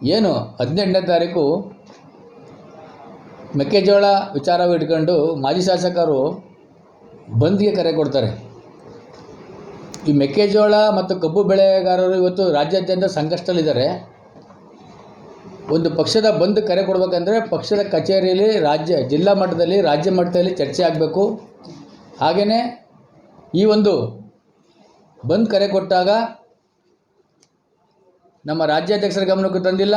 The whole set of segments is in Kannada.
ಏನು ಹದಿನೆಂಟನೇ ತಾರೀಕು? ಮೆಕ್ಕೆಜೋಳ ವಿಚಾರವು ಇಟ್ಕೊಂಡು ಮಾಜಿ ಶಾಸಕರು ಬಂದ್ಗೆ ಕರೆ ಕೊಡ್ತಾರೆ. ಈ ಮೆಕ್ಕೆಜೋಳ ಮತ್ತು ಕಬ್ಬು ಬೆಳೆಗಾರರು ಇವತ್ತು ರಾಜ್ಯಾದ್ಯಂತ ಸಂಕಷ್ಟದಲ್ಲಿದ್ದಾರೆ. ಒಂದು ಪಕ್ಷದ ಬಂದ್ ಕರೆ ಕೊಡಬೇಕಂದ್ರೆ ಪಕ್ಷದ ಕಚೇರಿಯಲ್ಲಿ ರಾಜ್ಯ, ಜಿಲ್ಲಾ ಮಟ್ಟದಲ್ಲಿ, ರಾಜ್ಯ ಮಟ್ಟದಲ್ಲಿ ಚರ್ಚೆ ಆಗಬೇಕು. ಹಾಗೆಯೇ ಈ ಒಂದು ಬಂದ್ ಕರೆ ಕೊಟ್ಟಾಗ ನಮ್ಮ ರಾಜ್ಯಾಧ್ಯಕ್ಷರ ಗಮನಕ್ಕೂ ತಂದಿಲ್ಲ.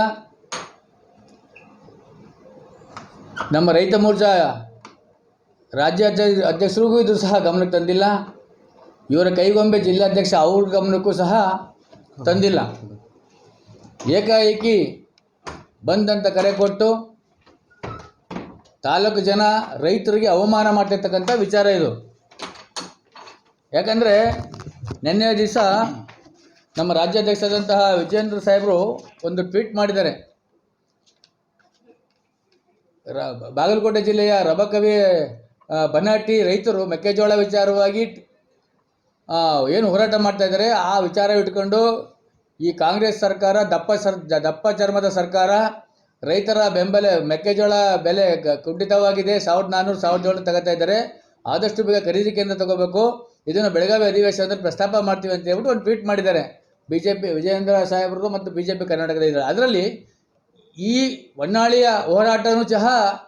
ನಮ್ಮ ರೈತ ಮೋರ್ಚಾ ರಾಜ್ಯ ಅಧ್ಯಕ್ಷರಿಗೂ ಇದು ಸಹ ಗಮನಕ್ಕೆ ತಂದಿಲ್ಲ. ಇವರ ಕೈಗೊಂಬೆ ಜಿಲ್ಲಾಧ್ಯಕ್ಷ ಅವ್ರ ಗಮನಕ್ಕೂ ಸಹ ತಂದಿಲ್ಲ. ಏಕಾಏಕಿ ಬಂದಂತ ಕರೆ ಕೊಟ್ಟು ತಾಲೂಕು ಜನ ರೈತರಿಗೆ ಅವಮಾನ ಮಾಡ್ತಿರ್ತಕ್ಕಂಥ ವಿಚಾರ ಇದು. ಯಾಕಂದರೆ ನಿನ್ನೆ ದಿವಸ ನಮ್ಮ ರಾಜ್ಯಾಧ್ಯಕ್ಷರಾದಂತಹ ವಿಜೇಂದ್ರ ಸಾಹೇಬರು ಒಂದು ಟ್ವೀಟ್ ಮಾಡಿದ್ದಾರೆ. ರ, ಬಾಗಲಕೋಟೆ ಜಿಲ್ಲೆಯ ರಬಕವಿ ಬನ್ನಾಟಿ ರೈತರು ಮೆಕ್ಕೆಜೋಳ ವಿಚಾರವಾಗಿ ಏನು ಹೋರಾಟ ಮಾಡ್ತಾ ಇದ್ದಾರೆ, ಆ ವಿಚಾರ ಇಟ್ಕೊಂಡು ಈ ಕಾಂಗ್ರೆಸ್ ಸರ್ಕಾರ, ದಪ್ಪ ಸರ್, ದಪ್ಪ ಚರ್ಮದ ಸರ್ಕಾರ, ರೈತರ ಬೆಂಬಲ, ಮೆಕ್ಕೆಜೋಳ ಬೆಲೆ ಕುಂಠಿತವಾಗಿದೆ, ಸಾವಿರದ ನಾನ್ನೂರು, ಸಾವಿರದ ಏಳು ತಗೋತಾ ಇದ್ದಾರೆ, ಆದಷ್ಟು ಬೇಗ ಖರೀದಿ ಕೇಂದ್ರ ತಗೋಬೇಕು, ಇದನ್ನು ಬೆಳಗಾವಿ ಅಧಿವೇಶನದಲ್ಲಿ ಪ್ರಸ್ತಾಪ ಮಾಡ್ತೀವಿ ಅಂತ ಹೇಳ್ಬಿಟ್ಟು ಒಂದು ಟ್ವೀಟ್ ಮಾಡಿದ್ದಾರೆ. ಬಿ ಜೆ ಪಿ ವಿಜಯೇಂದ್ರ ಸಾಹೇಬ್ರದ್ದು ಮತ್ತು ಬಿ ಜೆ ಪಿ ಕರ್ನಾಟಕದ ಇದ್ದಾರೆ ಅದರಲ್ಲಿ ಈ ಹೊನ್ನಾಳಿಯ ಹೋರಾಟನೂ ಸಹ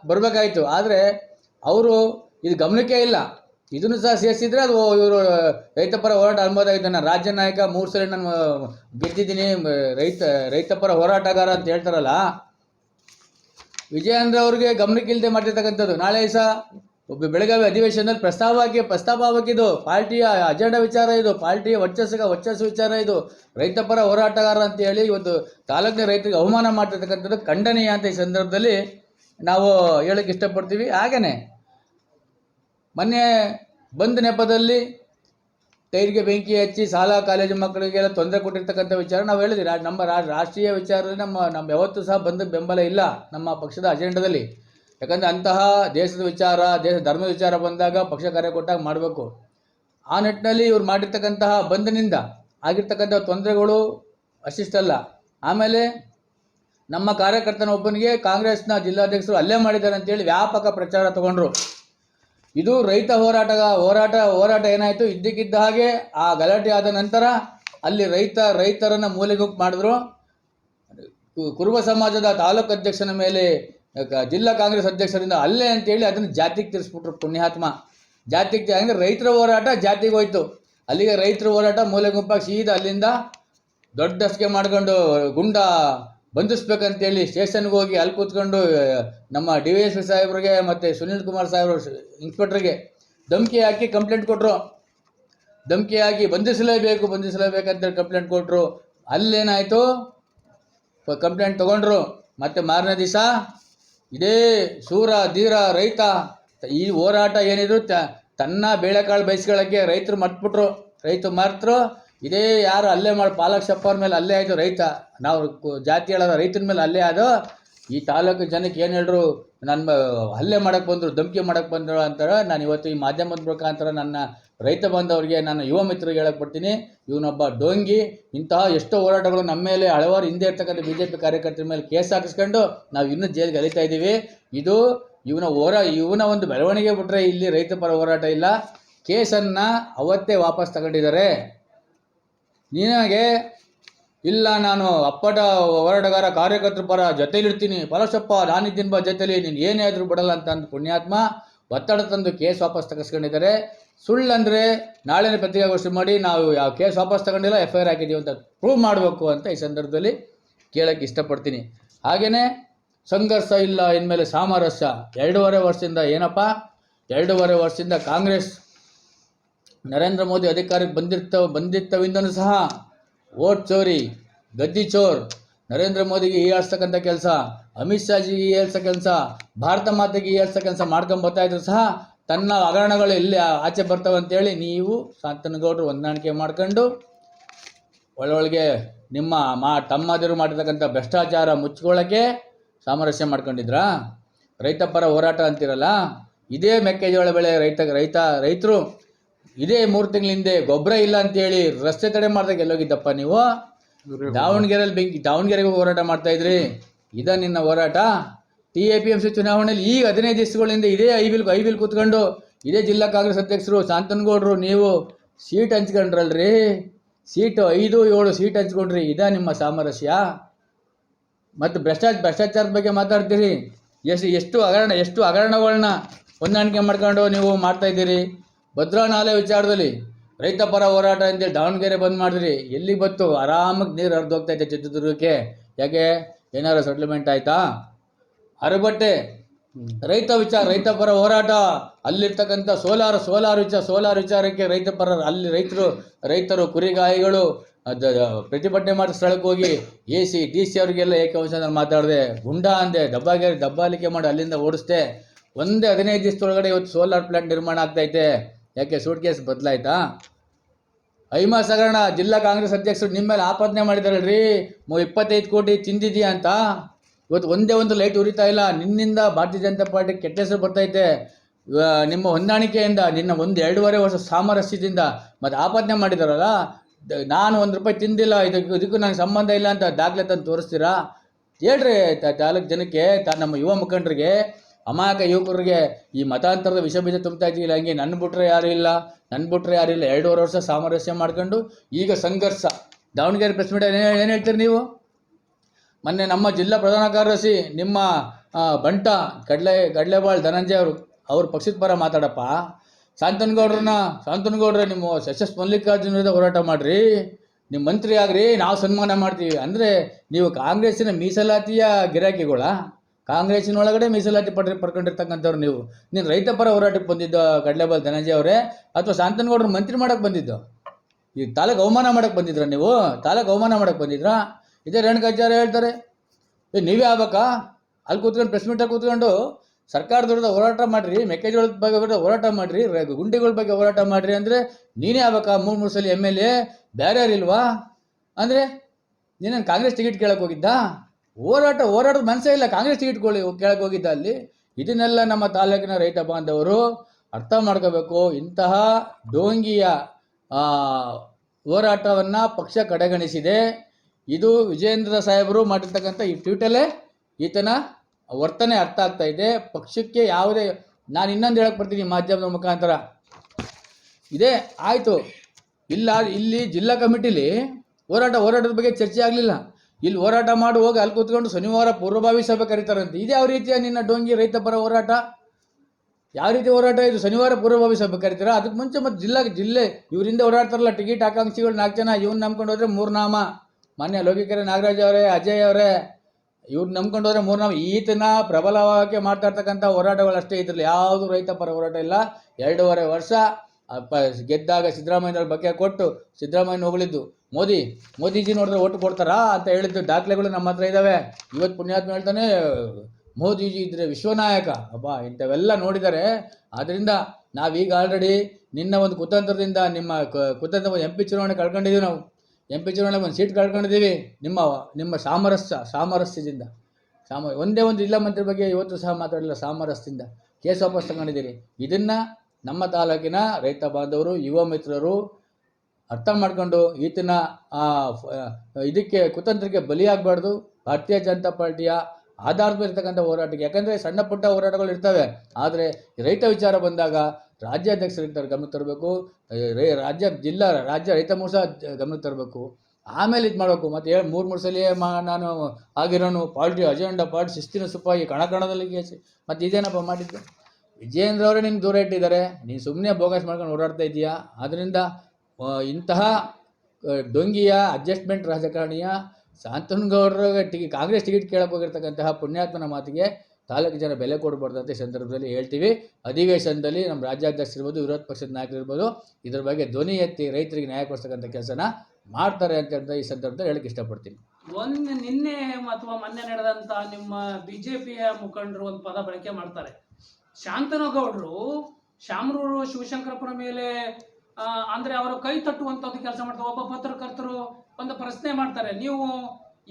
ಬರಬೇಕಾಯಿತು. ಆದರೆ ಅವರು ಇದು ಗಮನಕ್ಕೆ ಇಲ್ಲ. ಇದನ್ನು ಸಹ ಸೇರಿಸಿದರೆ ಅದು ಇವರು ರೈತಪರ ಹೋರಾಟ ಅನ್ಬೋದಾಗಿತ್ತು. ನಾನು ರಾಜ್ಯ ನಾಯಕ ಮೂರು ಸಲ ನಾನು ಗೆದ್ದಿದ್ದೀನಿ. ರೈತ ರೈತಪರ ಹೋರಾಟಗಾರ ಅಂತ ಹೇಳ್ತಾರಲ್ಲ, ವಿಜಯೇಂದ್ರ ಅವ್ರಿಗೆ ಗಮನಕ್ಕೆ ಇಲ್ಲದೆ ಮಾಡ್ತಿರ್ತಕ್ಕಂಥದ್ದು. ನಾಳೆ ಸಹ ಒಬ್ಬ ಬೆಳಗಾವಿ ಅಧಿವೇಶನದಲ್ಲಿ ಪ್ರಸ್ತಾವ ಹಾಕಿ ಪ್ರಸ್ತಾಪ ಹಾಕಿದ್ದು ಪಾರ್ಟಿಯ ಅಜೆಂಡಾ ವಿಚಾರ ಇದು, ಪಾರ್ಟಿಯ ವರ್ಚಸ್ಸಿಗೆ ವರ್ಚಸ್ಸು ವಿಚಾರ ಇದು. ರೈತಪರ ಹೋರಾಟಗಾರ ಅಂತ ಹೇಳಿ ಇವತ್ತು ತಾಲೂಕಿನ ರೈತರಿಗೆ ಅವಮಾನ ಮಾಡ್ತಿರ್ತಕ್ಕಂಥದ್ದು ಖಂಡನೀಯ ಅಂತ ಈ ಸಂದರ್ಭದಲ್ಲಿ ನಾವು ಹೇಳಕ್ಕೆ ಇಷ್ಟಪಡ್ತೀವಿ. ಹಾಗೆಯೇ ಮೊನ್ನೆ ಬಂದ್ ನೆಪದಲ್ಲಿ ಟೈರ್ಗೆ ಬೆಂಕಿ ಹಚ್ಚಿ ಶಾಲಾ, ಕಾಲೇಜು ಮಕ್ಕಳಿಗೆಲ್ಲ ತೊಂದರೆ ಕೊಟ್ಟಿರ್ತಕ್ಕಂಥ ವಿಚಾರ ನಾವು ಹೇಳಿದ್ವಿ. ನಮ್ಮ ರಾಷ್ಟ್ರೀಯ ವಿಚಾರದಲ್ಲಿ ನಮ್ಮ ನಮ್ಮ ಯಾವತ್ತೂ ಸಹ ಬಂದ ಬೆಂಬಲ ಇಲ್ಲ ನಮ್ಮ ಪಕ್ಷದ ಅಜೆಂಡದಲ್ಲಿ. ಯಾಕಂದರೆ ಅಂತಹ ದೇಶದ ವಿಚಾರ ದೇಶ ಧರ್ಮದ ವಿಚಾರ ಬಂದಾಗ ಪಕ್ಷ ಕಾರ್ಯ ಕೊಟ್ಟಾಗ ಮಾಡಬೇಕು. ಆ ನಿಟ್ಟಿನಲ್ಲಿ ಇವ್ರು ಮಾಡಿರ್ತಕ್ಕಂತಹ ಬಂದ್ನಿಂದ ಆಗಿರ್ತಕ್ಕಂಥ ತೊಂದರೆಗಳು ಅಷ್ಟಿಷ್ಟಲ್ಲ. ಆಮೇಲೆ ನಮ್ಮ ಕಾರ್ಯಕರ್ತನ ಒಬ್ಬನಿಗೆ ಕಾಂಗ್ರೆಸ್ನ ಜಿಲ್ಲಾಧ್ಯಕ್ಷರು ಅಲ್ಲೇ ಮಾಡಿದ್ದಾರೆ ಅಂತೇಳಿ ವ್ಯಾಪಕ ಪ್ರಚಾರ ತಗೊಂಡ್ರು. ಇದು ರೈತ ಹೋರಾಟ ಹೋರಾಟ ಹೋರಾಟ ಏನಾಯಿತು? ಇದ್ದಕ್ಕಿದ್ದ ಹಾಗೆ ಆ ಗಲಾಟೆ ಆದ ನಂತರ ಅಲ್ಲಿ ರೈತ, ರೈತರನ್ನ ಮೂಲೆಗುಂಪು ಮಾಡಿದ್ರು. ಕುರುಬ ಸಮಾಜದ ತಾಲೂಕು ಅಧ್ಯಕ್ಷನ ಮೇಲೆ ಜಿಲ್ಲಾ ಕಾಂಗ್ರೆಸ್ ಅಧ್ಯಕ್ಷರಿಂದ ಅಲ್ಲೇ ಅಂತೇಳಿ ಅದನ್ನು ಜಾತಿಗೆ ತಿರ್ಸ್ಬಿಟ್ರು ಪುಣ್ಯಾತ್ಮ. ಜಾತಿಗೆ ಅಂದರೆ ರೈತರ ಹೋರಾಟ ಜಾತಿಗೆ ಹೋಯ್ತು. ಅಲ್ಲಿಗೆ ರೈತರ ಹೋರಾಟ ಮೂಲೆ ಗುಂಪಾಗಿ ಸೀದಾ ಅಲ್ಲಿಂದ ದೊಡ್ಡ ಹಸ್ಗೆ ಮಾಡ್ಕೊಂಡು ಗುಂಡ ಬಂಧಿಸ್ಬೇಕಂತೇಳಿ ಸ್ಟೇಷನ್ಗೆ ಹೋಗಿ ಅಲ್ಲಿ ಕೂತ್ಕೊಂಡು ನಮ್ಮ ಡಿ ವಿ ಎಸ್ ಪಿ ಸಾಹೇಬ್ರಿಗೆ ಮತ್ತು ಸುನೀಲ್ ಕುಮಾರ್ ಸಾಹೇಬ್ರು ಇನ್ಸ್ಪೆಕ್ಟ್ರಿಗೆ ಧಮಕಿ ಹಾಕಿ ಕಂಪ್ಲೇಂಟ್ ಕೊಟ್ಟರು ಧಮಕಿ ಹಾಕಿ ಬಂಧಿಸಲೇಬೇಕು ಬಂಧಿಸಲೇಬೇಕಂತೇಳಿ ಕಂಪ್ಲೇಂಟ್ ಕೊಟ್ಟರು ಅಲ್ಲೇನಾಯಿತು? ಕಂಪ್ಲೇಂಟ್ ತೊಗೊಂಡ್ರು. ಮತ್ತು ಮಾರನೇ ದಿವಸ ಇದೇ ಶೂರ, ಧೀರ, ರೈತ, ಈ ಹೋರಾಟ ಏನಿದ್ರು ತನ್ನ ಬೇಳೆಕಾಳು ಬಯಸ್ಕೊಳ್ಳೋಕ್ಕೆ ರೈತರು ಮರ್ತ್ಬಿಟ್ರು. ರೈತರು ಮರ್ತರು, ಇದೇ ಯಾರು ಅಲ್ಲೇ ಮಾಡಿ, ಪಾಲಕ್ ಶಪ್ಪರ್ ಮೇಲೆ ಅಲ್ಲೇ ಆಯಿತು ರೈತ. ನಾವು ಜಾತಿ ಹೇಳೋದು ರೈತನ ಮೇಲೆ ಅಲ್ಲೇ ಆದೋ, ಈ ತಾಲೂಕು ಜನಕ್ಕೆ ಏನು ಹೇಳ್ರು ನನ್ನ ಹಲ್ಲೆ ಮಾಡೋಕ್ಕೆ ಬಂದರು, ಧಮಕಿ ಮಾಡಕ್ಕೆ ಬಂದರು ಅಂತಾರೆ, ನಾನು ಇವತ್ತು ಈ ಮಾಧ್ಯಮದ ಮುಖಾಂತರ ನನ್ನ ರೈತ ಬಾಂಧವರಿಗೆ, ನನ್ನ ಯುವ ಮಿತ್ರರಿಗೆ ಹೇಳಕ್ಕೆ ಬರ್ತೀನಿ ಇವನೊಬ್ಬ ಡೋಂಗಿ, ಇಂತಹ ಎಷ್ಟೋ ಹೋರಾಟಗಳು ನಮ್ಮ ಮೇಲೆ ಹಳವಾರು ಹಿಂದೆ ಇರ್ತಕ್ಕಂಥ ಬಿ ಜೆ ಪಿ ಕಾರ್ಯಕರ್ತರ ಮೇಲೆ ಕೇಸ್ ಹಾಕಿಸ್ಕೊಂಡು ನಾವು ಇನ್ನೂ ಜೈಲಿಗೆ ಅಲಿತಾ ಇದ್ದೀವಿ. ಇದು ಇವನ ಹೋರಾ, ಇವನ ಒಂದು ಬೆಳವಣಿಗೆ ಬಿಟ್ಟರೆ ಇಲ್ಲಿ ರೈತ ಪರ ಹೋರಾಟ ಇಲ್ಲ. ಕೇಸನ್ನು ಅವತ್ತೇ ವಾಪಸ್ ತಗೊಂಡಿದ್ದಾರೆ. ನಿನಗೆ ಇಲ್ಲ, ನಾನು ಅಪ್ಪಟ ಹೋರಾಟಗಾರ ಕಾರ್ಯಕರ್ತರ ಪರ ಜೊತೆಲಿರ್ತೀನಿ ಪರಶಪ್ಪ, ನಾನಿದ್ದೀನಿ ಬಾ ಜೊತೆಲಿ, ನೀನು ಏನೇ ಆದರೂ ಬಿಡಲ್ಲ ಅಂತ ಅಂದು ಪುಣ್ಯಾತ್ಮ, ಒತ್ತಡ ತಂದು ಕೇಸ್ ವಾಪಸ್ ತಗಸ್ಕೊಂಡಿದ್ದಾರೆ. ಸುಳ್ಳಂದರೆ ನಾಳೆನೇ ಪತ್ರಿಕಾಗೋಷ್ಠಿ ಮಾಡಿ ನಾವು ಯಾವ ಕೇಸ್ ವಾಪಸ್ ತಗೊಂಡಿಲ್ಲ ಎಫ್ ಐ ಆರ್ ಹಾಕಿದ್ದೀವಿ ಅಂತ ಪ್ರೂವ್ ಮಾಡಬೇಕು ಅಂತ ಈ ಸಂದರ್ಭದಲ್ಲಿ ಕೇಳೋಕ್ಕೆ ಇಷ್ಟಪಡ್ತೀನಿ. ಹಾಗೆಯೇ ಸಂಘರ್ಷ ಇಲ್ಲ, ಇನ್ಮೇಲೆ ಸಾಮರಸ್ಯ. ಎರಡೂವರೆ ವರ್ಷದಿಂದ ಏನಪ್ಪ? ಎರಡೂವರೆ ವರ್ಷದಿಂದ ಕಾಂಗ್ರೆಸ್, ನರೇಂದ್ರ ಮೋದಿ ಅಧಿಕಾರಕ್ಕೆ ಬಂದಿರ್ತ ಬಂದಿರ್ತವಿಂದನೂ ಸಹ ಓಟ್ ಚೋರಿ, ಗದ್ದಿ ಚೋರ್. ನರೇಂದ್ರ ಮೋದಿಗೆ ಈ ಹೀಯಾಳ್ಸ್ತಕ್ಕಂಥ ಕೆಲಸ, ಅಮಿತ್ ಶಾಜಿಗೆ ಹೀಯಾಳ್ಸೋ ಕೆಲಸ, ಭಾರತ ಮಾತೆಗೆ ಹೀಯಾಳ್ಸೋ ಕೆಲಸ ಮಾಡ್ಕೊಂಡು ಬರ್ತಾ ಇದ್ರು ಸಹ ತನ್ನ ಹಗರಣಗಳು ಎಲ್ಲಿ ಆಚೆ ಬರ್ತವೆ ಅಂತೇಳಿ ನೀವು ಶಾಂತನಗೌಡರು ಹೊಂದಾಣಿಕೆ ಮಾಡ್ಕೊಂಡು ಒಳೊಳಗೆ ನಿಮ್ಮ ಮಾ ತಮ್ಮದಿರು ಮಾಡಿರ್ತಕ್ಕಂಥ ಭ್ರಷ್ಟಾಚಾರ ಮುಚ್ಕೊಳ್ಳೋಕ್ಕೆ ಸಾಮರಸ್ಯ ಮಾಡ್ಕೊಂಡಿದ್ರಾ? ರೈತಪರ ಹೋರಾಟ ಅಂತಿರಲ್ಲ? ಇದೇ ಮೆಕ್ಕೆಜೋಳ ಬೆಳೆ ರೈತ ರೈತ ರೈತರು ಇದೇ ಮೂರು ತಿಂಗಳ ಹಿಂದೆ ಗೊಬ್ಬರ ಇಲ್ಲ ಅಂತೇಳಿ ರಸ್ತೆ ತಡೆ ಮಾಡ್ದಾಗ ಎಲ್ಲೋಗಿದ್ದಪ್ಪ ನೀವು? ದಾವಣಗೆರೆಯಲ್ಲಿ ಬೆಂಕಿ ದಾವಣಗೆರೆಗೆ ಹೋರಾಟ ಮಾಡ್ತಾ ಇದ್ರಿ. ಇದ ನಿನ್ನ ಹೋರಾಟ. T A P M C ಚುನಾವಣೆಯಲ್ಲಿ ಈಗ ಹದಿನೈದು ದಿವಸಗಳಿಂದ ಇದೇ ಐಬಿಲ್ ಐಬಿಲ್ ಕೂತ್ಕೊಂಡು ಇದೇ ಜಿಲ್ಲಾ ಕಾಂಗ್ರೆಸ್ ಅಧ್ಯಕ್ಷರು ಶಾಂತನಗೌಡರು ನೀವು ಸೀಟ್ ಹಂಚ್ಕೊಂಡ್ರಲ್ರಿ. ಸೀಟು ಐದು, ಏಳು ಸೀಟ್ ಹಂಚ್ಕೊಂಡ್ರಿ. ಇದ ನಿಮ್ಮ ಸಾಮರಸ್ಯ. ಮತ್ತು ಭ್ರಷ್ಟಾಚಾರ ಭ್ರಷ್ಟಾಚಾರದ ಬಗ್ಗೆ ಮಾತಾಡ್ತೀರಿ. ಎಷ್ಟು ಎಷ್ಟು ಹಗರಣ, ಎಷ್ಟು ಹಗರಣಗಳನ್ನ ಹೊಂದಾಣಿಕೆ ಮಾಡ್ಕೊಂಡು ನೀವು ಮಾಡ್ತಾ ಇದ್ದೀರಿ. ಭದ್ರಾ ನಾಲೆ ವಿಚಾರದಲ್ಲಿ ರೈತ ಪರ ಹೋರಾಟ ಅಂತೇಳಿ ದಾವಣಗೆರೆ ಬಂದ್ ಮಾಡಿದ್ರಿ. ಎಲ್ಲಿ ಬತ್ತು ಆರಾಮಾಗಿ ನೀರು ಹರಿದು ಹೋಗ್ತಾ ಇದೆ ಚಿತ್ರದುರ್ಗಕ್ಕೆ. ಯಾಕೆ? ಏನಾರು ಸೆಟ್ಲ್ಮೆಂಟ್ ಆಯ್ತಾ? ಅರಬಟ್ಟೆ ರೈತ ವಿಚಾರ, ರೈತ ಪರ ಹೋರಾಟ, ಅಲ್ಲಿರ್ತಕ್ಕಂಥ ಸೋಲಾರ್ ಸೋಲಾರ್ ವಿಚಾರ, ಸೋಲಾರ್ ವಿಚಾರಕ್ಕೆ ರೈತ ಪರ, ಅಲ್ಲಿ ರೈತರು ರೈತರು, ಕುರಿಗಾಯಿಗಳು ಪ್ರತಿಭಟನೆ ಮಾಡಿದ ಸ್ಥಳಕ್ಕೆ ಹೋಗಿ ಎ ಸಿ, ಟಿ ಸಿ ಅವರಿಗೆಲ್ಲ ನಾನು ಮಾತಾಡಿದೆ, ಗುಂಡಾ ಅಂದೆ ದಬ್ಬಾಗೆ ದಬ್ಬಾಲಿಕೆ ಮಾಡಿ ಅಲ್ಲಿಂದ ಓಡಿಸ್ದೆ. ಒಂದೇ ಹದಿನೈದು ದಿವಸದೊಳಗಡೆ ಇವತ್ತು ಸೋಲಾರ್ ಪ್ಲಾಂಟ್ ನಿರ್ಮಾಣ ಆಗ್ತೈತೆ ಯಾಕೆ ಸೂಟ್ ಕೇಸ್ ಬದಲಾಯ್ತಾ? ಐಮಾ ಸಗರಣ, ಜಿಲ್ಲಾ ಕಾಂಗ್ರೆಸ್ ಅಧ್ಯಕ್ಷರು ನಿಮ್ಮ ಮೇಲೆ ಆಪಾದನೆ ಮಾಡಿದಾರಲ್ರಿ. ಇಪ್ಪತ್ತೈದು ಕೋಟಿ ತಿಂದಿದೀಯ ಅಂತ? ಇವತ್ತು ಒಂದೇ ಒಂದು ಲೈಟ್ ಉರಿತಾ ಇಲ್ಲ. ನಿನ್ನಿಂದ ಭಾರತೀಯ ಜನತಾ ಪಾರ್ಟಿ ಕೆಟ್ಟ ಹೆಸರು ಬರ್ತೈತೆ ನಿಮ್ಮ ಹೊಂದಾಣಿಕೆಯಿಂದ, ನಿನ್ನ ಒಂದು ಎರಡೂವರೆ ವರ್ಷ ಸಾಮರಸ್ಯದಿಂದ ಮತ್ತು ಆಪಾದನೆ ಮಾಡಿದಾರಲ್ಲ ನಾನು ಒಂದು ರೂಪಾಯಿ ತಿಂದಿಲ್ಲ ಇದಕ್ಕೆ ಇದಕ್ಕೂ ನನಗೆ ಸಂಬಂಧ ಇಲ್ಲ ಅಂತ ದಾಖಲೆ ತಂದು ತೋರಿಸ್ತೀರಾ? ಹೇಳ್ರಿ ತಾಲೂಕು ಜನಕ್ಕೆ, ತ, ನಮ್ಮ ಯುವ ಮುಖಂಡರಿಗೆ, ಅಮಾಯಕ ಯುವಕರಿಗೆ ಈ ಮತಾಂತರದ ವಿಷ ಬೀಜ ತುಂಬ್ತಾ ಇದ್ದೀಲ್ಲ ಹಂಗೆ ನನ್ನ ಬಿಟ್ರೆ ಯಾರು ಇಲ್ಲ ನನ್ನ ಬಿಟ್ರೆ ಯಾರು ಇಲ್ಲ, ಎರಡೂವರೆ ವರ್ಷ ಸಾಮರಸ್ಯ ಮಾಡ್ಕೊಂಡು ಈಗ ಸಂಘರ್ಷ. ದಾವಣಗೆರೆ ಪ್ರೆಸ್ ಮೀಟ್ ಏನು ಹೇಳ್ತೀರಿ ನೀವು? ಮೊನ್ನೆ ನಮ್ಮ ಜಿಲ್ಲಾ ಪ್ರಧಾನ ಕಾರ್ಯದರ್ಶಿ, ನಿಮ್ಮ ಬಂಟ, ಕಡ್ಲೆ, ಕಡ್ಲೆಬಾಳ್ ಧನಂಜಯ ಅವರು, ಅವ್ರ ಪಕ್ಷದ ಪರ ಮಾತಾಡಪ್ಪ. ಶಾಂತನಗೌಡ್ರನ್ನ, ಶಾಂತನಗೌಡ್ರೆ ನಿಮ್ಮ ಎಸ್ ಎಸ್ ಮಲ್ಲಿಕಾರ್ಜುನ ವಿರುದ್ಧ ಹೋರಾಟ ಮಾಡ್ರಿ. ನಿಮ್ಮ ಮಂತ್ರಿ ಆಗ್ರಿ, ನಾವು ಸನ್ಮಾನ ಮಾಡ್ತೀವಿ. ಅಂದರೆ ನೀವು ಕಾಂಗ್ರೆಸ್ಸಿನ ಮೀಸಲಾತಿಯ ಗಿರಾಕಿಗಳ ಕಾಂಗ್ರೆಸ್ಸಿನೊಳಗಡೆ ಮೀಸಲಾತಿ ಪಡ್ರಿ, ಪಡ್ಕೊಂಡಿರ್ತಕ್ಕಂಥವ್ರು ನೀವು. ನೀನು ರೈತ ಪರ ಹೋರಾಟಕ್ಕೆ ಬಂದಿದ್ದ ಕಡಲೆಬಾಲ್ ಧನಂಜಯ ಅವರೇ, ಅಥವಾ ಶಾಂತನಗೌಡ್ರ ಮಂತ್ರಿ ಮಾಡೋಕೆ ಬಂದಿದ್ದು? ಈ ತಾಲೂಕು ಅವಮಾನ ಮಾಡೋಕೆ ಬಂದಿದ್ರ ನೀವು? ತಾಲೂಕು ಅವಮಾನ ಮಾಡಕ್ಕೆ ಬಂದಿದ್ರಾ? ಇದೇ ರೇಣುಕಾಚಾರ್ಯ ಹೇಳ್ತಾರೆ. ಏ, ನೀವೇ ಆಗ್ಬೇಕಾ? ಅಲ್ಲಿ ಕೂತ್ಕೊಂಡು ಪ್ರೆಸ್ ಮೀಟಲ್ಲಿ ಕೂತ್ಕೊಂಡು ಸರ್ಕಾರದ ವಿರುದ್ಧ ಹೋರಾಟ ಮಾಡಿರಿ, ಮೆಕ್ಕೆಜೋಳದ ಬಗ್ಗೆ ವಿರುದ್ಧ ಹೋರಾಟ ಮಾಡಿರಿ ಗುಂಡಿಗಳ ಬಗ್ಗೆ ಹೋರಾಟ ಮಾಡಿರಿ ಅಂದರೆ ನೀನೇ ಆಗ್ಬೇಕಾ? ಮೂರು ಮೂರು ಸಲ ಎಂ ಎಲ್ ಎ ಬೇರೆ ಇಲ್ವಾ? ಅಂದರೆ ನೀನೇನು ಕಾಂಗ್ರೆಸ್ ಟಿಕೆಟ್ ಕೇಳಕ್ಕೆ ಹೋಗಿದ್ದ? ಹೋರಾಟ ಹೋರಾಡೋದು ಮನಸ್ಸೇ ಇಲ್ಲ. ಕಾಂಗ್ರೆಸ್ ಟಿಕೆಟ್ ಕೇಳಕ್ಕೆ ಹೋಗಿದ್ದ ಅಲ್ಲಿ? ಇದನ್ನೆಲ್ಲ ನಮ್ಮ ತಾಲೂಕಿನ ರೈತ ಬಾಂಧವರು ಅರ್ಥ ಮಾಡ್ಕೋಬೇಕು. ಇಂತಹ ಡೋಂಗಿಯ ಹೋರಾಟವನ್ನ ಪಕ್ಷ ಕಡೆಗಣಿಸಿದೆ. ಇದು ವಿಜಯೇಂದ್ರ ಸಾಹೇಬರು ಮಾಡಿರ್ತಕ್ಕಂಥ ಈ ಟ್ವೀಟಲ್ಲೇ ಈತನ ವರ್ತನೆ ಅರ್ಥ ಆಗ್ತಾ ಇದೆ. ಪಕ್ಷಕ್ಕೆ ಯಾವುದೇ, ನಾನು ಇನ್ನೊಂದು ಹೇಳಕ್ಕೆ ಬರ್ತೀನಿ ಮಾಧ್ಯಮದ ಮುಖಾಂತರ. ಇದೇ, ಆಯಿತು. ಇಲ್ಲ, ಇಲ್ಲಿ ಜಿಲ್ಲಾ ಕಮಿಟಿಲಿ ಹೋರಾಟ, ಹೋರಾಟದ ಬಗ್ಗೆ ಚರ್ಚೆ ಆಗಲಿಲ್ಲ. ಇಲ್ಲಿ ಹೋರಾಟ ಮಾಡಿ ಹೋಗಿ ಅಲ್ಲಿ ಕೂತ್ಕೊಂಡು ಶನಿವಾರ ಪೂರ್ವಭಾವಿ ಸಭೆ ಕರೀತಾರಂತೆ. ಇದು ಯಾವ ರೀತಿಯ ನಿನ್ನ ಡೋಂಗಿ ರೈತ ಪರ ಹೋರಾಟ? ಯಾವ ರೀತಿ ಹೋರಾಟ ಇದು? ಶನಿವಾರ ಪೂರ್ವಭಾವಿ ಸಭೆ ಕರಿತೀರಾ? ಅದಕ್ಕೆ ಮುಂಚೆ ಮತ್ತೆ ಜಿಲ್ಲಾ, ಜಿಲ್ಲೆ, ಇವರಿಂದ ಓಡಾಡ್ತಾರಲ್ಲ, ಟಿಕೆಟ್ ಆಕಾಂಕ್ಷಿಗಳು ನಾಲ್ಕು ಜನ ಇವನ್ನ ನಂಬ್ಕೊಂಡು ಹೋದ್ರೆ ಮೂರು ನಾಮ. ಮಾನ್ಯ ಲೋಕಿಕೆರೆ ನಾಗರಾಜ್ ಅವರೇ, ಅಜಯ್ ಅವರೇ, ಇವ್ರು ನಂಬ್ಕೊಂಡು ಮೂರು ನಾವು ಈತನ ಪ್ರಬಲವಾಗಿ ಮಾಡ್ತಾ ಇರ್ತಕ್ಕಂಥ ಹೋರಾಟಗಳು ಅಷ್ಟೇ ಇದ್ರಲ್ಲಿ. ಯಾವುದು ರೈತ ಪರ ಹೋರಾಟ ಇಲ್ಲ. ಎರಡೂವರೆ ವರ್ಷ ಗೆದ್ದಾಗ ಸಿದ್ದರಾಮಯ್ಯವ್ರ ಬಗ್ಗೆ ಕೊಟ್ಟು ಸಿದ್ದರಾಮಯ್ಯನ ಹೊಗಳಿದ್ದು. ಮೋದಿ, ಮೋದಿಜಿ ನೋಡಿದ್ರೆ ಓಟ್ ಕೊಡ್ತಾರಾ ಅಂತ ಹೇಳಿದ್ದು ದಾಖಲೆಗಳು ನಮ್ಮ ಹತ್ರ ಇದ್ದಾವೆ ಇವತ್ತು ಪುಣ್ಯಾತ್ಮ ಹೇಳ್ತಾನೆ, ಮೋದಿಜಿ ಇದ್ರೆ ವಿಶ್ವನಾಯಕ. ಅಬ್ಬಾ, ಇಂಥವೆಲ್ಲ ನೋಡಿದ್ದಾರೆ ಆದ್ದರಿಂದ ನಾವೀಗ ಆಲ್ರೆಡಿ ನಿನ್ನ ಒಂದು ಕುತಂತ್ರದಿಂದ ನಿಮ್ಮ ಕುತಂತ್ರ ಎಂ ಪಿ ಚುನಾವಣೆ ಕಳ್ಕೊಂಡಿದ್ದೀವಿ ನಾವು. ಎಂ ಪಿ ಚುನಾವಣೆ ಒಂದು ಸೀಟ್ ಕಳ್ಕೊಂಡಿದ್ದೀವಿ. ನಿಮ್ಮ ನಿಮ್ಮ ಸಾಮರಸ್ಯ, ಸಾಮರಸ್ಯದಿಂದ. ಸಾಮ, ಒಂದೇ ಒಂದು ಜಿಲ್ಲಾ ಮಂತ್ರಿ ಬಗ್ಗೆ ಇವತ್ತು ಸಹ ಮಾತಾಡಲಿಲ್ಲ, ಸಾಮರಸ್ಯದಿಂದ. ಕೇಸ್ ವಾಪಸ್ ತಗೊಂಡಿದ್ದೀರಿ. ಇದನ್ನು ನಮ್ಮ ತಾಲೂಕಿನ ರೈತ ಬಾಂಧವರು, ಯುವ ಮಿತ್ರರು ಅರ್ಥ ಮಾಡಿಕೊಂಡು ಈತನ ಇದಕ್ಕೆ ಕುತಂತ್ರಕ್ಕೆ ಬಲಿಯಾಗಬಾರ್ದು. ಭಾರತೀಯ ಜನತಾ ಪಾರ್ಟಿಯ ಆಧಾರದ ಮೇಲೆ ಇರ್ತಕ್ಕಂಥ ಹೋರಾಟಕ್ಕೆ, ಯಾಕಂದರೆ ಸಣ್ಣ ಪುಟ್ಟ ಹೋರಾಟಗಳು ಇರ್ತವೆ. ಆದರೆ ರೈತ ವಿಚಾರ ಬಂದಾಗ ರಾಜ್ಯಾಧ್ಯಕ್ಷರಿರ್ತಾರೆ ಗಮನ ತರಬೇಕು. ರಾಜ್ಯ, ಜಿಲ್ಲಾ, ರಾಜ್ಯ ರೈತ ಮೋಸ ಗಮನ ತರಬೇಕು. ಆಮೇಲೆ ಇದು ಮಾಡಬೇಕು. ಮತ್ತು ಹೇಳಿ ಮೂರು ಮೂರು ಸಲಿಯೇ ಮಾ, ನಾನು ಆಗಿರೋನು ಪಾರ್ಟಿ, ಅಜೆಂಡಾ ಪಾರ್ಟಿ, ಶಿಸ್ತಿನ ಸುಪ್ಪಾಗಿ ಕಣ ಕಣದಲ್ಲಿ ಕೇಸಿ ಮತ್ತು ಇದೇನಪ್ಪ ಮಾಡಿದ್ದು? ವಿಜೇಂದ್ರ ಅವರೇ ನಿಮ್ಗೆ ದೂರ ಇಟ್ಟಿದ್ದಾರೆ. ನೀನು ಸುಮ್ಮನೆ ಬೋಗಸ್ ಮಾಡ್ಕೊಂಡು ಓಡಾಡ್ತಾ ಇದೀಯಾ ಆದ್ದರಿಂದ ಇಂತಹ ಡೊಂಗಿಯ ಅಡ್ಜಸ್ಟ್ಮೆಂಟ್ ರಾಜಕಾರಣಿಯ ಶಾಂತನಗೌಡರ ಟಿಕೆ ಕಾಂಗ್ರೆಸ್ ಟಿಕೆಟ್ ಕೇಳಕ್ಕೆ ಹೋಗಿರ್ತಕ್ಕಂತಹ ಪುಣ್ಯಾತ್ಮನ ಮಾತಿಗೆ ತಾಲೂಕು ಜನ ಬೆಲೆ ಕೊಡಬಾರ್ದು ಅಂತ ಈ ಸಂದರ್ಭದಲ್ಲಿ ಹೇಳ್ತೀವಿ. ಅಧಿವೇಶನದಲ್ಲಿ ನಮ್ಮ ರಾಜ್ಯಾಧ್ಯಕ್ಷ ಇರ್ಬೋದು, ವಿರೋಧ ಪಕ್ಷದ ನಾಯಕರು ಇರ್ಬೋದು, ಇದ್ರ ಬಗ್ಗೆ ಧ್ವನಿ ಎತ್ತಿ ರೈತರಿಗೆ ನ್ಯಾಯ ಕೊಡಿಸ್ತಕ್ಕಂಥ ಕೆಲಸನ ಮಾಡ್ತಾರೆ ಅಂತ ಈ ಸಂದರ್ಭದಲ್ಲಿ ಹೇಳಕ್ಕೆ ಇಷ್ಟಪಡ್ತೀನಿ. ಒಂದು ನಿನ್ನೆ ಅಥವಾ ಮೊನ್ನೆ ನಡೆದಂತ ನಿಮ್ಮ ಬಿಜೆಪಿಯ ಮುಖಂಡರು ಒಂದು ಪದ ಬಳಕೆ ಮಾಡ್ತಾರೆ. ಶಾಂತನಗೌಡರು ಶಾಮರೂರು ಶಿವಶಂಕರಪ್ಪನ ಮೇಲೆ ಅಂದ್ರೆ ಅವರು ಕೈ ತಟ್ಟುವಂತದ್ದು ಕೆಲಸ ಮಾಡ್ತಾರೆ. ಒಬ್ಬ ಪತ್ರಕರ್ತರು ಒಂದು ಪ್ರಶ್ನೆ ಮಾಡ್ತಾರೆ. ನೀವು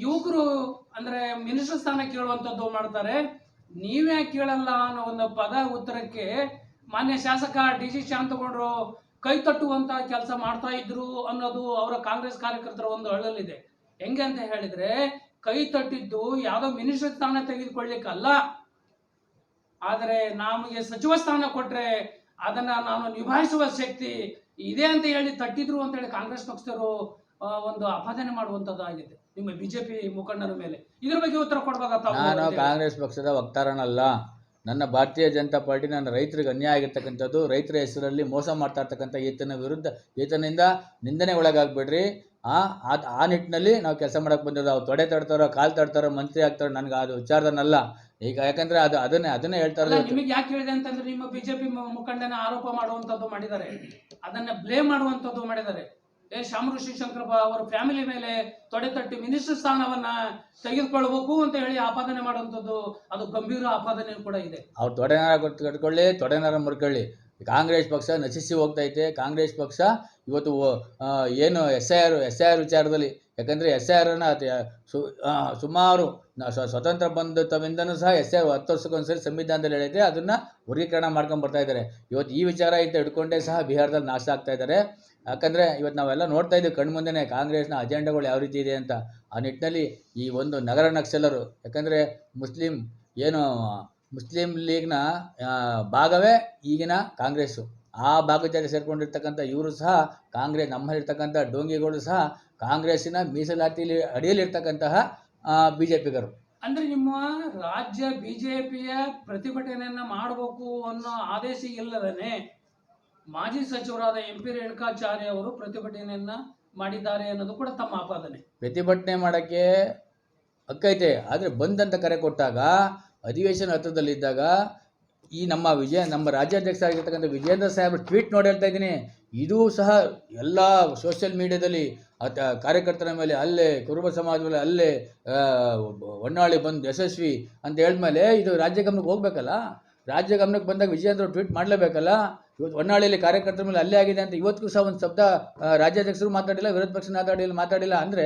ಯುವಕರು ಅಂದ್ರೆ ಮಿನಿಸ್ಟರ್ ಸ್ಥಾನ ಕೇಳುವಂಥದ್ದು ಮಾಡ್ತಾರೆ. ನೀವ್ಯಾಕೆ ಕೇಳಲ್ಲ ಅನ್ನೋ ಒಂದು ಪದ ಉತ್ತರಕ್ಕೆ ಮಾನ್ಯ ಶಾಸಕ ಡಿ ಸಿ ಶಾಂತಗೌಡರು ಕೈ ತಟ್ಟುವಂತ ಕೆಲಸ ಮಾಡ್ತಾ ಇದ್ರು ಅನ್ನೋದು ಅವರ ಕಾಂಗ್ರೆಸ್ ಕಾರ್ಯಕರ್ತರ ಒಂದು ಅಳಲಿದೆ ಹೆಂಗೆ ಅಂತ ಹೇಳಿದ್ರೆ ಕೈ ತಟ್ಟಿದ್ದು ಯಾವ್ದೋ ಮಿನಿಸ್ಟರ್ ಸ್ಥಾನ ತೆಗೆದುಕೊಳ್ಳಿಕ್ಕಲ್ಲ. ಆದರೆ ನಮಗೆ ಸಚಿವ ಸ್ಥಾನ ಕೊಟ್ರೆ ಅದನ್ನ ನಾನು ನಿಭಾಯಿಸುವ ಶಕ್ತಿ ಇದೆ ಅಂತ ಹೇಳಿ ತಟ್ಟಿದ್ರು ಅಂತ ಹೇಳಿ ಕಾಂಗ್ರೆಸ್ ಪಕ್ಷದವರು ಆ, ಒಂದು ಅಪಾದನೆ ಮಾಡುವಂತದ್ದು ಆಗಿದೆ ನಿಮ್ಮ ಬಿಜೆಪಿ ಮುಖಂಡರ ಮೇಲೆ. ಇದ್ರ ಬಗ್ಗೆ ಉತ್ತರ ಕೊಡ್ಬೇಕಾ ತಾವು? ನಾನು ಕಾಂಗ್ರೆಸ್ ಪಕ್ಷದ ವಕ್ತಾರನಲ್ಲ. ನನ್ನ ಭಾರತೀಯ ಜನತಾ ಪಾರ್ಟಿ ನನ್ನ ರೈತರಿಗೆ ಅನ್ಯಾಯ ಆಗಿರ್ತಕ್ಕಂಥದ್ದು ರೈತರ ಹೆಸರಲ್ಲಿ ಮೋಸ ಮಾಡ್ತಾ ಇರ್ತಕ್ಕಂಥ ಈತನ ವಿರುದ್ಧ ಈತನಿಂದ ನಿಂದನೆ ಒಳಗಾಗ್ಬೇಡ್ರಿ. ಆ ಆ- ಆ ನಿಟ್ಟಿನಲ್ಲಿ ನಾವು ಕೆಲಸ ಮಾಡಕ್ಕೆ ಬಂದಿರೋದು. ಅವ್ರು ತೊಡೆ ತಡ್ತಾರೋ ಕಾಲು ತಡ್ತಾರೋ ಮಂತ್ರಿ ಆಗ್ತಾರೋ ನನಗೆ ಅದು ವಿಚಾರದನ್ನಲ್ಲ ಈಗ ಯಾಕಂದ್ರೆ ಅದು ಅದನ್ನೇ ಅದನ್ನೇ ಹೇಳ್ತಾ ನಿಮಗೆ ಯಾಕೆ ಹೇಳಿದೆ ಅಂತಂದ್ರೆ ನಿಮ್ಮ ಬಿಜೆಪಿ ಮುಖಂಡನ ಆರೋಪ ಮಾಡುವಂತದ್ದು ಮಾಡಿದ್ದಾರೆ. ಅದನ್ನ ಬ್ಲೇಮ್ ಮಾಡುವಂತದ್ದು ಮಾಡಿದ್ದಾರೆ. ಏ, ಶಾಮರು ಶಿವಶಂಕರಪ್ಪ ಅವರ ಫ್ಯಾಮಿಲಿ ಮೇಲೆ ತೊಡೆ ತಟ್ಟಿ ಮಿನಿಸ್ಟರ್ ಸ್ಥಾನವನ್ನ ತೆಗೆದುಕೊಳ್ಬೇಕು ಅಂತ ಹೇಳಿ ಆಪಾದನೆ ಮಾಡುವಂಥದ್ದು, ಅದು ಗಂಭೀರ ಆಪಾದನೆ ಕೂಡ ಇದೆ. ಅವ್ರು ತೊಡೆನಾರ ಕಟ್ಕೊಳ್ಳಿ ತೊಡೆನಾರ ಮುರ್ಕೊಳ್ಳಿ. ಕಾಂಗ್ರೆಸ್ ಪಕ್ಷ ನಶಿಸಿ ಹೋಗ್ತೈತೆ. ಕಾಂಗ್ರೆಸ್ ಪಕ್ಷ ಇವತ್ತು ಏನು S I R S I R ವಿಚಾರದಲ್ಲಿ ಯಾಕಂದ್ರೆ ಎಸ್ ಐ ಆರ್ ಅನ್ನ ಸುಮಾರು ಸ್ವ- ಸ್ವತಂತ್ರ ಬಂದತವಿಂದನೂ ಸಹ ಎಸ್ ಐ ಆರ್ ಹತ್ತು ವರ್ಷಕ್ಕೊಂದ್ಸರಿ ಸಂವಿಧಾನದಲ್ಲಿ ಹೇಳಿದ್ರೆ ಅದನ್ನ ವರ್ಗೀಕರಣ ಮಾಡ್ಕೊಂಡು ಬರ್ತಾ ಇದ್ದಾರೆ. ಇವತ್ತು ಈ ವಿಚಾರ ಇಂತ ಹಿಡ್ಕೊಂಡೇ ಸಹ ಬಿಹಾರದಲ್ಲಿ ನಾಶ ಆಗ್ತಾ ಇದ್ದಾರೆ. ಯಾಕಂದರೆ ಇವತ್ತು ನಾವೆಲ್ಲ ನೋಡ್ತಾ ಇದ್ದೀವಿ ಕಣ್ಮುಂದೆನೇ ಕಾಂಗ್ರೆಸ್ನ ಅಜೆಂಡಾಗಳು ಯಾವ ರೀತಿ ಇದೆ ಅಂತ. ಆ ನಿಟ್ಟಿನಲ್ಲಿ ಈ ಒಂದು ನಗರ ನಕ್ಸಲರು, ಯಾಕಂದರೆ ಮುಸ್ಲಿಂ ಏನು, ಮುಸ್ಲಿಂ ಲೀಗ್ನ ಭಾಗವೇ ಈಗಿನ ಕಾಂಗ್ರೆಸ್ಸು. ಆ ಭಾಗದಲ್ಲಿ ಸೇರಿಕೊಂಡಿರ್ತಕ್ಕಂಥ ಇವರು ಸಹ, ಕಾಂಗ್ರೆಸ್ ನಮ್ಮಲ್ಲಿರ್ತಕ್ಕಂಥ ಡೋಂಗಿಗಳು ಸಹ ಕಾಂಗ್ರೆಸ್ಸಿನ ಮೀಸಲಾತಿಲಿ, ಅಡಿಯಲ್ಲಿರ್ತಕ್ಕಂತಹ ಬಿ ಜೆ ಪಿಗರು ಅಂದ್ರೆ ನಿಮ್ಮ ರಾಜ್ಯ ಬಿಜೆಪಿಯ ಪ್ರತಿಭಟನೆಯನ್ನ ಮಾಡಬೇಕು ಅನ್ನೋ ಆದೇಶ ಇಲ್ಲದೇನೆ ಮಾಜಿ ಸಚಿವರಾದ ಎಂ ಪಿ ರೇಣುಕಾಚಾರ್ಯ ಅವರು ಪ್ರತಿಭಟನೆಯನ್ನ ಮಾಡಿದ್ದಾರೆ ಅನ್ನೋದು ಕೂಡ ತಮ್ಮ ಆಪಾದನೆ. ಪ್ರತಿಭಟನೆ ಮಾಡೋಕ್ಕೆ ಹಕ್ಕೈತೆ ಆದರೆ ಬಂದಂತ ಕರೆ ಕೊಟ್ಟಾಗ, ಅಧಿವೇಶನ ಹತ್ರದಲ್ಲಿದ್ದಾಗ ಈ ನಮ್ಮ ವಿಜಯ, ನಮ್ಮ ರಾಜ್ಯಾಧ್ಯಕ್ಷ ಆಗಿರ್ತಕ್ಕಂಥ ವಿಜೇಂದ್ರ ಸಾಹೇಬ್ರ ಟ್ವೀಟ್ ನೋಡಿ ಹೇಳ್ತಾ ಇದ್ದೀನಿ. ಇದೂ ಸಹ ಎಲ್ಲ ಸೋಷಿಯಲ್ ಮೀಡಿಯಾದಲ್ಲಿ ಕಾರ್ಯಕರ್ತರ ಮೇಲೆ ಅಲ್ಲೇ, ಕುರುಬ ಸಮಾಜ ಮೇಲೆ ಅಲ್ಲೇ ಹೊನ್ನಾಳಿ ಬಂದು ಯಶಸ್ವಿ ಅಂತ ಹೇಳಿದ್ಮೇಲೆ ಇದು ರಾಜ್ಯ ಗಮನಕ್ಕೆ ಹೋಗ್ಬೇಕಲ್ಲ? ರಾಜ್ಯ ಗಮನಕ್ಕೆ ಬಂದಾಗ ವಿಜಯೇಂದ್ರ ಟ್ವೀಟ್ ಮಾಡಲೇಬೇಕಲ್ಲ? ಇವತ್ತು ಹೊನ್ನಾಳಿಯಲ್ಲಿ ಕಾರ್ಯಕರ್ತರ ಮೇಲೆ ಅಲ್ಲೇ ಆಗಿದೆ ಅಂತ ಇವತ್ತಿಗೂ ಸಹ ಒಂದು ಶಬ್ದ ರಾಜ್ಯಾಧ್ಯಕ್ಷರು ಮಾತಾಡಿಲ್ಲ, ವಿರೋಧ ಪಕ್ಷ ಮಾತಾಡಿಲ್ಲ ಮಾತಾಡಿಲ್ಲ ಅಂದರೆ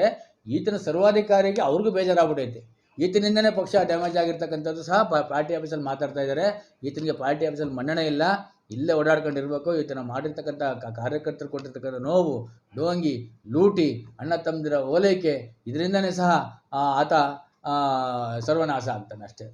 ಈತನ ಸರ್ವಾಧಿಕಾರಿಗೆ ಅವ್ರಿಗೂ ಬೇಜಾರಾಗ್ಬಿಟ್ಟೈತೆ ಈತನಿಂದನೇ ಪಕ್ಷ ಡ್ಯಾಮೇಜ್ ಆಗಿರ್ತಕ್ಕಂಥದ್ದು ಸಹ ಪಾರ್ಟಿ ಆಫೀಸಲ್ಲಿ ಮಾತಾಡ್ತಾ ಇದ್ದಾರೆ ಈತನಿಗೆ ಪಾರ್ಟಿ ಆಫೀಸಲ್ಲಿ ಮನ್ನಣೆ ಇಲ್ಲ. ಇಲ್ಲೇ ಓಡಾಡ್ಕೊಂಡಿರ್ಬೇಕು. ಈತನ ಮಾಡಿರ್ತಕ್ಕಂಥ ಕಾರ್ಯಕರ್ತರು ಕೊಟ್ಟಿರ್ತಕ್ಕಂಥ ನೋವು ಡೋಂಗಿ ಲೂಟಿ, ಅಣ್ಣ ತಮ್ಮದಿರ ಓಲೈಕೆ, ಇದರಿಂದನೇ ಸಹ ಆತ ಸರ್ವನಾಶ ಆಗ್ತಾನೆ ಅಷ್ಟೇ.